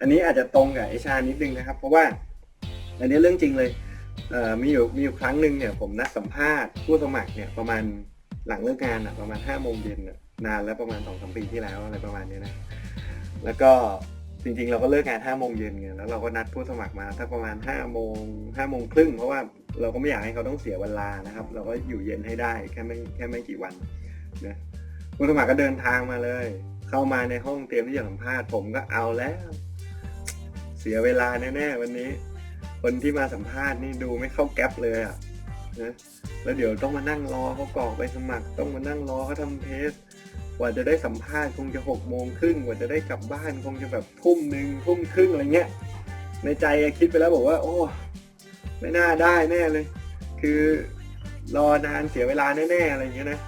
อันนี้อาจจะตรงกับไอชานิดนึงนะครับ เพราะว่าอันนี้เรื่องจริงเลยเอ่อมีอยู่มีอยู่ครั้งหนึ่งเนี่ยผมนัดสัมภาษณ์ผู้สมัครเนี่ยประมาณหลังเลิกงานอะประมาณห้าโมงเย็นนานแล้วประมาณสองสามปีที่แล้วอะไรประมาณนี้นะแล้วก็จริงๆ เราก็เลิกงานห้าโมงเย็นไงแล้วเราก็นัดผู้สมัครมาถ้าประมาณห้าโมงห้าโมงครึ่งเพราะว่าเราก็ไม่อยากให้เขาต้องเสียเวลานะครับ เราก็อยู่เย็นให้ได้แค่ไม่แค่ไม่กี่วันนะผู้สมัครก็เดินทางมาเลย เข้ามาในห้องเตรียมที่จะสัมภาษณ์ผมก็เอาแล้ว เสียเวลาแน่ๆวันนี้ คนที่มาสัมภาษณ์นี่ดูไม่เข้าแก๊ปเลยอะนะแล้วเดี๋ยวต้องมานั่งรอเขากรอกไปสมัคร ต้องมานั่งรอเขาทำเทสกว่าจะได้สัมภาษณ์คงจะหกโมงครึ่งกว่าจะได้กลับบ้านคงจะแบบทุ่มหนึ่งทุ่มครึ่งอะไรเงี้ย ในใจคิดไปแล้วบอกว่า โอ้ไม่น่าได้แน่เลย คือรอนานเสียเวลาแน่ๆอะไรอย่างเงี้ยนะ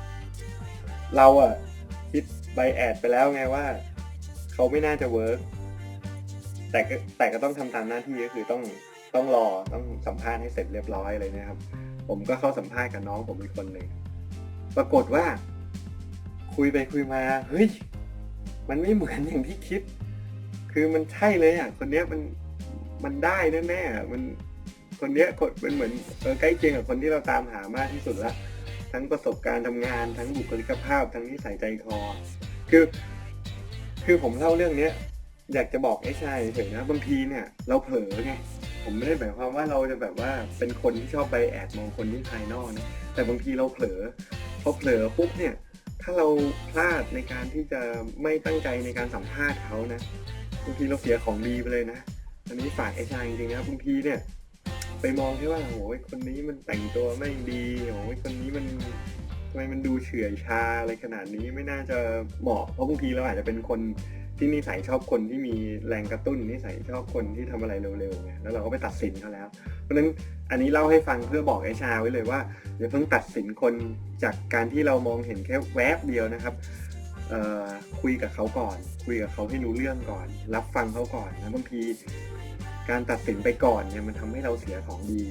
เราอะคิดใบแอดไปแล้วไงว่า เขาไม่น่าจะเวิร์ก แต่ก็แต่ก็ต้องทำตามหน้าที่ก็คือต้องต้องรอต้องสัมภาษณ์ให้เสร็จเรียบร้อยเลยนะครับ ผมก็เข้าสัมภาษณ์กับน้องผมอีกคนหนึ่งปรากฏว่า คุยไปคุยมาเฮ้ยมันไม่เหมือนอย่างที่คิด คือมันใช่เลยอะ คนเนี้ยมันมันได้แน่ๆอะมันคนเนี้ยคนเป็นเหมือนเออใกล้เคียงกับคนที่เราตามหามากที่สุดละทั้งประสบการณ์ทำงานทั้งบุคลิกภาพทั้งนิสัยใจคอคือ คือผมเล่าเรื่องเนี้ย อยากจะบอกไอ้ชายเฉยๆนะบางทีเนี่ยเราเผลอไงผมไม่ได้หมายความว่าเราจะแบบว่าเป็นคนที่ชอบไปแอบมองคนที่ภายนอกนะแต่บางทีเราเผลอพอเผลอปุ๊บเนี่ยถ้าเราพลาดในการที่จะไม่ตั้งใจในการสัมภาษณ์เขานะบางทีเราเสียของดีไปเลยนะอันนี้ฝากไอ้ชายจริงๆนะบางทีเนี่ยไปมองแค่ว่าโอ้ยคนนี้มันแต่งตัวไม่ดีโอ้ยคนนี้มันทำไมมันดูเฉื่อยชาอะไรขนาดนี้ไม่น่าจะเหมาะเพราะบางทีเราอาจจะเป็นคน ที่นิสัยชอบคนที่มีแรงกระตุ้นนิสัยชอบคนที่ทำอะไรเร็วๆไงแล้วเราก็ไปตัดสินเขาแล้ว เพราะฉะนั้นอันนี้เล่าให้ฟังเพื่อบอกไอ้ชาไว้เลยว่าอย่าเพิ่งตัดสินคนจากการที่เรามองเห็นแค่แวบเดียวนะครับคุยกับเขาก่อน คุยกับเขาให้รู้เรื่องก่อน รับฟังเขาก่อนนะบางที การตัดสินไปก่อนเนี่ยมันทำให้เราเสียของดี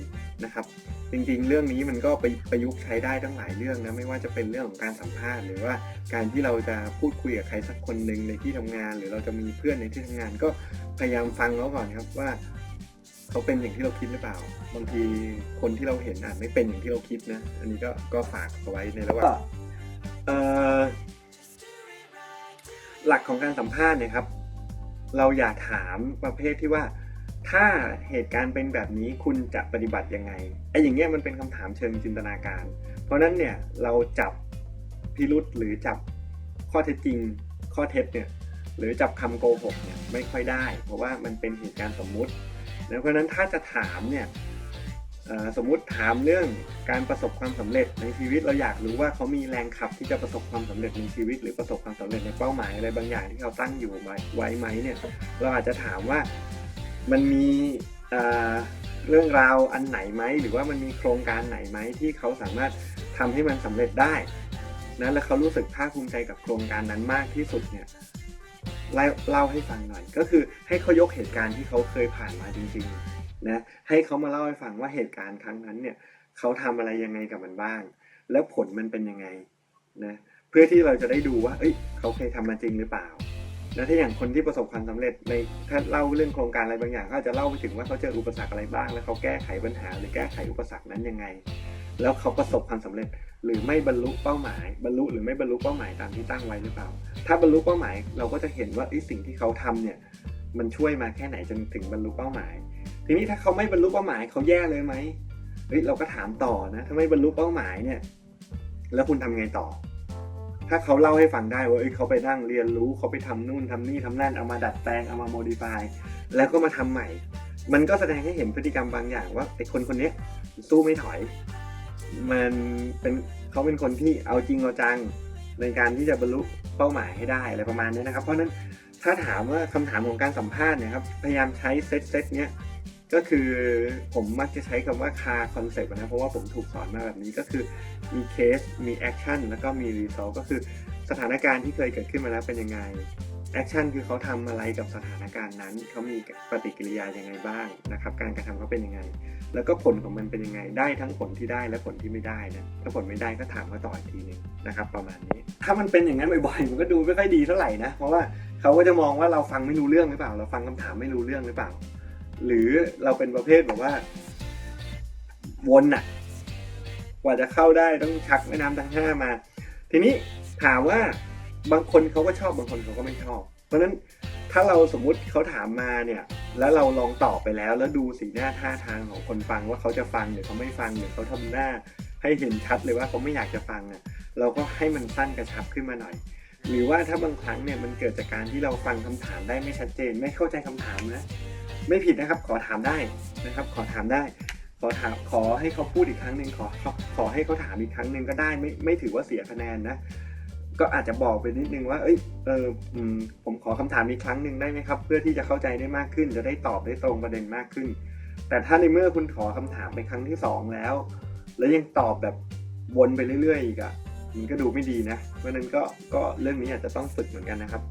นะครับ จริงๆ เรื่องนี้มันก็ไปประยุกต์ใช้ได้ทั้งหลายเรื่องนะไม่ว่าจะเป็นเรื่องของการสัมภาษณ์ หรือว่าการที่เราจะพูดคุยกับใครสักคนหนึ่งในที่ทำงาน หรือเราจะมีเพื่อนในที่ทำงาน ก็พยายามฟังเขาก่อนครับว่าเขาเป็นอย่างที่เราคิดหรือเปล่า บางทีคนที่เราเห็นอาจไม่เป็นอย่างที่เราคิดนะ อันนี้ก็ก็ฝากเอาไว้ในระหว่างเอ่อหลักของการสัมภาษณ์เนี่ยครับ เราอย่าถามประเภทที่ว่า ถ้าเหตุการณ์เป็นแบบนี้คุณจะปฏิบัติยังไงไอ้อย่างเงี้ยมันเป็นคำถามเชิงจินตนาการ เพราะนั้นเนี่ยเราจับพิรุษหรือจับข้อเท็จจริง ข้อเท็จเนี่ยหรือจับคำโกหกเนี่ยไม่ค่อยได้ เพราะว่ามันเป็นเหตุการณ์สมมุตินะเพราะนั้นถ้าจะถามเนี่ยสมมุติถามเรื่องการประสบความสำเร็จในชีวิตเราอยากรู้ว่าเขามีแรงขับที่จะประสบความสำเร็จในชีวิต หรือประสบความสำเร็จในเป้าหมายอะไรบางอย่างที่เขาตั้งอยู่ไว้ไหมเนี่ยเราอาจจะถามว่า มันมีเรื่องราวอันไหนไหมหรือว่ามันมีโครงการไหนไหมที่เขาสามารถทำให้มันสำเร็จได้นะและเขารู้สึกภาคภูมิใจกับโครงการนั้นมากที่สุดเนี่ยเล่าให้ฟังหน่อย ก็คือให้เขายกเหตุการณ์ที่เขาเคยผ่านมาจริงๆนะให้เขามาเล่าให้ฟังว่าเหตุการณ์ครั้งนั้นเนี่ยเขาทำอะไรยังไงกับมันบ้าง แล้วผลมันเป็นยังไงนะเพื่อที่เราจะได้ดูว่า เอ้ยเขาเคยทำมาจริงหรือเปล่า แล้วถ้าอย่างคนที่ประสบความสำเร็จในถ้าเล่าเรื่องโครงการอะไรบางอย่างก็อาจะเล่าไปถึงว่าเขาเจออุปสรรคอะไรบ้าง แล้วเขาแก้ไขปัญหาหรือแก้ไขอุปสรรคนั้นยังไง แล้วเขาประสบความสำเร็จหรือไม่บรรลุเป้าหมาย บรรลุหรือไม่บรรลุเป้าหมายตามที่ตั้งไว้หรือเปล่า ถ้าบรรลุเป้าหมายเราก็จะเห็นว่าไอ้สิ่งที่เขาทำเนี่ยมันช่วยมาแค่ไหนจนถึงบรรลุเป้าหมาย ทีนี้ถ้าเขาไม่บรรลุเป้าหมายเขาแย่เลยไหมเฮ้ยเราก็ถามต่อนะถ้าไม่บรรลุเป้าหมายเนี่ย แล้วคุณทำไงต่อ ถ้าเขาเล่าให้ฟังได้ว่าเอ้ยเขาไปนั่งเรียนรู้เขาไปทำนู่นทำนี่ทำนั่นเอามาดัดแปลงเอามาโมดิฟายแล้วก็มาทำใหม่ มันก็แสดงให้เห็นพฤติกรรมบางอย่างว่าไอ้คนคนนี้สู้ไม่ถอย มันเป็นเขาเป็นคนที่เอาจริงเอาจังในการที่จะบรรลุเป้าหมายให้ได้อะไรประมาณนี้นะครับ เพราะนั้นถ้าถามว่าคำถามของการสัมภาษณ์เนี่ยครับพยายามใช้เซตเซตเนี้ย ก็คือผมมักจะใช้คำว่าคาคอนเซ็ปต์นะ เพราะว่าผมถูกสอนมาแบบนี้ก็คือมีเคสมีแอคชั่นแล้วก็มีรีซอลก็คือสถานการณ์ที่เคยเกิดขึ้นมาแล้วเป็นยังไงแอคชั่นคือเขาทำอะไรกับสถานการณ์นั้น เขามีปฏิกิริยายังไงบ้างนะครับ การกระทำเขาเป็นยังไง แล้วก็ผลของมันเป็นยังไง ได้ทั้งผลที่ได้และผลที่ไม่ได้นะ ถ้าผลไม่ได้ก็ถามเขาต่ออีกทีหนึงนะครับ ประมาณนี้ ถ้ามันเป็นอย่างนั้นบ่อยๆ มันก็ดูไม่ค่อยดีเท่าไหร่นะ เพราะว่าเขาก็จะมองว่าเราฟังไม่รู้เรื่องหรือเปล่า เราฟังคำถามไม่รู้เรื่องหรือเปล่า หรือเราเป็นประเภทแบบว่า วนอะกว่าจะเข้าได้ต้องชักแม่น้ำทั้งห้ามา ทีนี้ถามว่าบางคนเขาก็ชอบบางคนเขาก็ไม่ชอบ เพราะฉะนั้นถ้าเราสมมุติเขาถามมาเนี่ย แล้วเราลองตอบไปแล้ว แล้วดูสีหน้าท่าทางของคนฟังว่าเขาจะฟังหรือเขาไม่ฟังหรือเขาทำหน้า ให้เห็นชัดเลยว่าเขาไม่อยากจะฟังอะเราก็ให้มันสั้นกระชับขึ้นมาหน่อย หรือว่าถ้าบางครั้งเนี่ยมันเกิดจากการที่เราฟังคำถามได้ไม่ชัดเจน ไม่เข้าใจคำถามนะ ไม่ผิดนะครับ ขอถามได้นะครับ ขอถามได้ ขอถามขอให้เขาพูดอีกครั้งหนึ่งขอขอให้เขาถามอีกครั้งหนึ่งก็ได้ไม่ไม่ถือว่าเสียคะแนนนะก็อาจจะบอกไปนิดนึงว่า เอ้ย เออผมขอคำถามอีกครั้งหนึ่งได้ไหมครับ เพื่อที่จะเข้าใจได้มากขึ้น จะได้ตอบได้ตรงประเด็นมากขึ้น แต่ถ้าในเมื่อคุณขอคำถามไปครั้งที่สองแล้ว แล้วยังตอบแบบวนไปเรื่อยๆอีกอะ่ะ มันก็ดูไม่ดีนะ เพราะฉะนั้นก็ ก็เรื่องนี้อาจจะต้องฝึกเหมือนกันนะครับ